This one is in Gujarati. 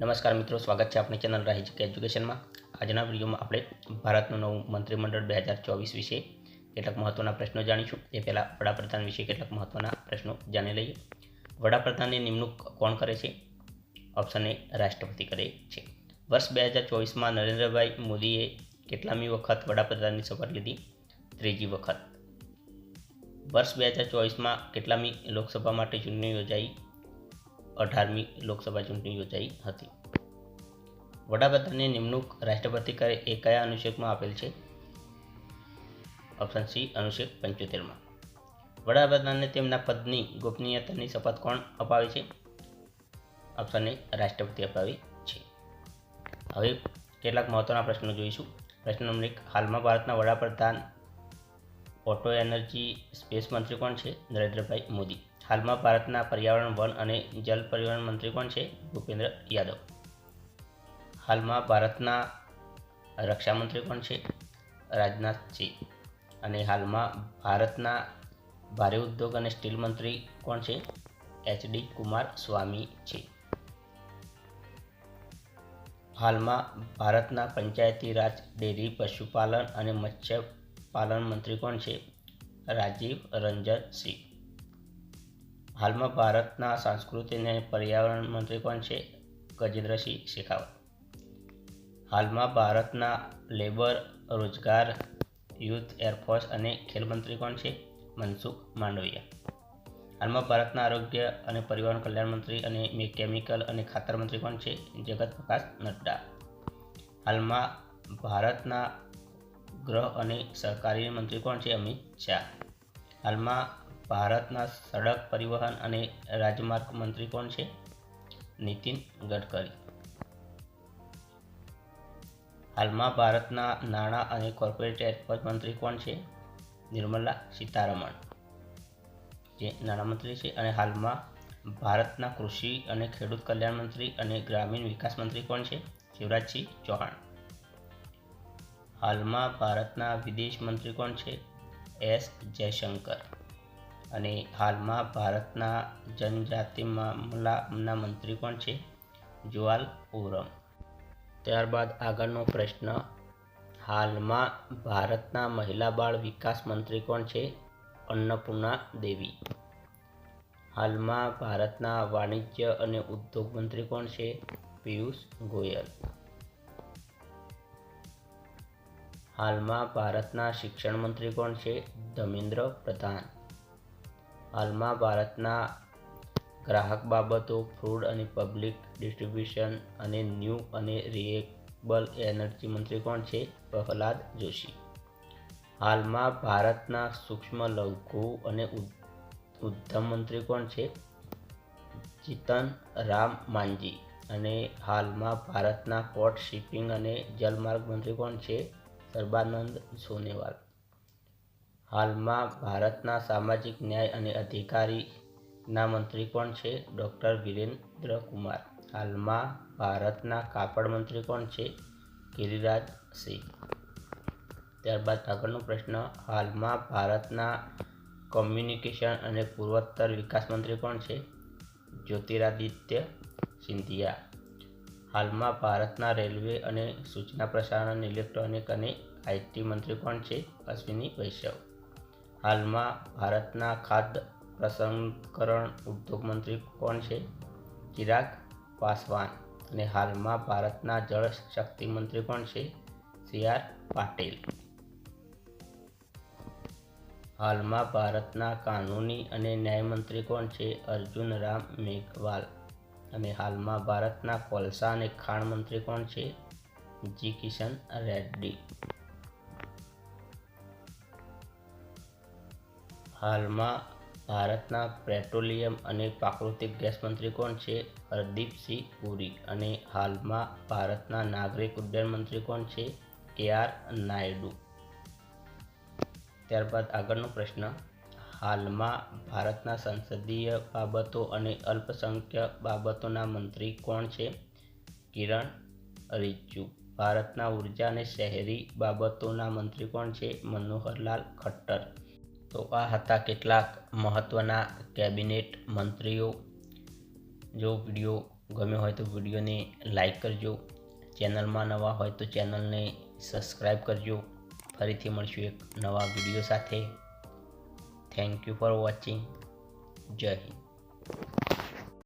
નમસ્કાર મિત્રો, સ્વાગત છે આપણી ચેનલ રાહી કે એજ્યુકેશનમાં. આજના વિડીયોમાં આપણે ભારતનું નવું મંત્રીમંડળ બે હજાર ચોવીસ વિશે કેટલાક મહત્ત્વના પ્રશ્નો જાણીશું. એ પહેલાં વડાપ્રધાન વિશે કેટલાક મહત્ત્વના પ્રશ્નો જાણી લઈએ. વડાપ્રધાનની નિમણૂક કોણ કરે છે? ઓપ્શન એ રાષ્ટ્રપતિ કરે છે. વર્ષ બે હજાર ચોવીસમાં નરેન્દ્રભાઈ મોદીએ કેટલામી વખત વડાપ્રધાનની શપથ લીધી? ત્રીજી વખત. વર્ષ બે હજાર ચોવીસમાં કેટલામી લોકસભા માટે ચૂંટણી યોજાઈ? અઢારમી લોકસભા ચૂંટણી યોજાઈ હતી. વડાપ્રધાનની નિમણૂક રાષ્ટ્રપતિ કરે એ કયા અનુચ્છેદમાં આપેલ છે? ઓપ્શન સી, અનુચ્છેદ પંચોતેરમાં. વડાપ્રધાનને તેમના પદની ગોપનીયતાની શપથ કોણ અપાવે છે? ઓપ્શન એ, રાષ્ટ્રપતિ અપાવે છે. હવે કેટલાક મહત્ત્વના પ્રશ્નો જોઈશું. પ્રશ્ન નંબર એક, હાલમાં ભારતના વડાપ્રધાન ઓટો એનર્જી સ્પેસ મંત્રી કોણ છે? નરેન્દ્રભાઈ મોદી. હાલમાં ભારતના પર્યાવરણ, વન અને જલ પરિવહન મંત્રી કોણ છે? ભૂપેન્દ્ર યાદવ. હાલમાં ભારતના રક્ષામંત્રી કોણ છે? રાજનાથસિંહ અને હાલમાં ભારતના ભારે ઉદ્યોગ અને સ્ટીલ મંત્રી કોણ છે? એચડી કુમાર સ્વામી છે. હાલમાં ભારતના પંચાયતી રાજ, ડેરી, પશુપાલન અને મત્સ્યપાલન મંત્રી કોણ છે? રાજીવ રંજન સિંહ. હાલમાં ભારતના સાંસ્કૃતિક અને પર્યાવરણ મંત્રી કોણ છે? ગજેન્દ્રસિંહ શેખાવત. હાલમાં ભારતના લેબર, રોજગાર, યુથ, એરફોર્સ અને ખેલ મંત્રી કોણ છે? મનસુખ માંડવિયા. હાલમાં ભારતના આરોગ્ય અને પરિવહન કલ્યાણ મંત્રી અને કેમિકલ અને ખાતર મંત્રી કોણ છે? જગત પ્રકાશ નડ્ડા. હાલમાં ભારતના ગૃહ અને સહકારી મંત્રી કોણ છે? અમિત શાહ. હાલમાં ભારતના સડક પરિવહન અને રાજમાર્ગ મંત્રી કોણ છે? નીતિન ગડકરી. હાલમાં ભારતના નાણાં અને કોર્પોરેટ એરફોર્સ મંત્રી કોણ છે? નિર્મલા સીતારમણ. જે નાણામંત્રી છે અને હાલમાં ભારતના કૃષિ અને ખેડૂત કલ્યાણ મંત્રી અને ગ્રામીણ વિકાસ મંત્રી કોણ છે? શિવરાજસિંહ ચૌહાણ. હાલમાં ભારતના વિદેશ મંત્રી કોણ છે? એસ. જયશંકર. અને હાલમાં ભારતના જનજાતિ મામલાના મંત્રી કોણ છે? જુવાલ ઓરમ ત્યારબાદ આગળનો પ્રશ્ન, હાલમાં ભારતના મહિલા બાળ વિકાસ મંત્રી કોણ છે? અન્નપૂર્ણા દેવી. હાલમાં ભારતના વાણિજ્ય અને ઉદ્યોગ મંત્રી કોણ છે? પિયુષ ગોયલ. હાલમાં ભારતના શિક્ષણ મંત્રી કોણ છે? ધર્મેન્દ્ર પ્રધાન. હાલમાં ભારતના ગ્રાહક બાબતો, ફૂડ અને પબ્લિક ડિસ્ટ્રીબ્યુશન અને ન્યૂ અને રિએબલ એનર્જી મંત્રી કોણ છે? પ્રહલાદ જોશી. હાલમાં ભારતના સૂક્ષ્મ, લઘુ અને ઉદ્યમ મંત્રી કોણ છે? જીતન રામ માંજી અને હાલમાં ભારતના પોર્ટ શિપિંગ અને જલમાર્ગ મંત્રી કોણ છે? સર્બાનંદ સોનેવાલ. હાલમાં ભારતના સામાજિક ન્યાય અને અધિકારીના મંત્રી કોણ છે ડૉક્ટર વિરેન્દ્ર કુમાર. હાલમાં ભારતના કાપડ મંત્રી કોણ છે ગિરિરાજ સિંહ. ત્યારબાદ આગળનો પ્રશ્ન, હાલમાં ભારતના કોમ્યુનિકેશન અને પૂર્વોત્તર વિકાસ મંત્રી કોણ છે જ્યોતિરાદિત્ય સિંધિયા. હાલમાં ભારતના રેલવે અને સૂચના પ્રસારણ, ઇલેક્ટ્રોનિક અને આઈટી મંત્રી કોણ છે? અશ્વિની વૈષ્ણવ હાલમાં ભારતના ખાદ્ય પ્રસંસ્કરણ ઉદ્યોગ મંત્રી કોણ છે? ચિરાગ પાસવાન. અને હાલમાં ભારતના જળ શક્તિ મંત્રી કોણ છે? C R Patil. હાલમાં ભારતના કાનૂની અને ન્યાય મંત્રી કોણ છે? અર્જુન રામ મેઘવાલ. અને હાલમાં ભારતના કોલસા અને ખાણ મંત્રી કોણ છે? જી કિશન રેડ્ડી. હાલમાં ભારતના પેટ્રોલિયમ અને પ્રાકૃતિક ગેસ મંત્રી કોણ છે? હરદીપસિંહ પુરી. અને હાલમાં ભારતના નાગરિક ઉડ્ડયન મંત્રી કોણ છે? કે આર નાયડુ. ત્યારબાદ આગળનો પ્રશ્ન. હાલમાં ભારતના સંસદીય બાબતો અને અલ્પસંખ્યક બાબતોના મંત્રી કોણ છે? કિરણ રિજ્જુ. ભારતના ઊર્જા અને શહેરી બાબતોના મંત્રી કોણ છે? મનોહરલાલ ખટ્ટર. તો આ હતા કેટલાક મહત્ત્વના કેબિનેટ મંત્રીઓ. જો વીડિયો ગમ્યો હોય તો વિડીયોને લાઈક કરજો. ચેનલમાં નવા હોય તો ચેનલને સબસ્ક્રાઈબ કરજો. ફરીથી મળશું એક નવા વીડિયો સાથે. થેન્ક યુ ફોર વોચિંગ જય હિન્દ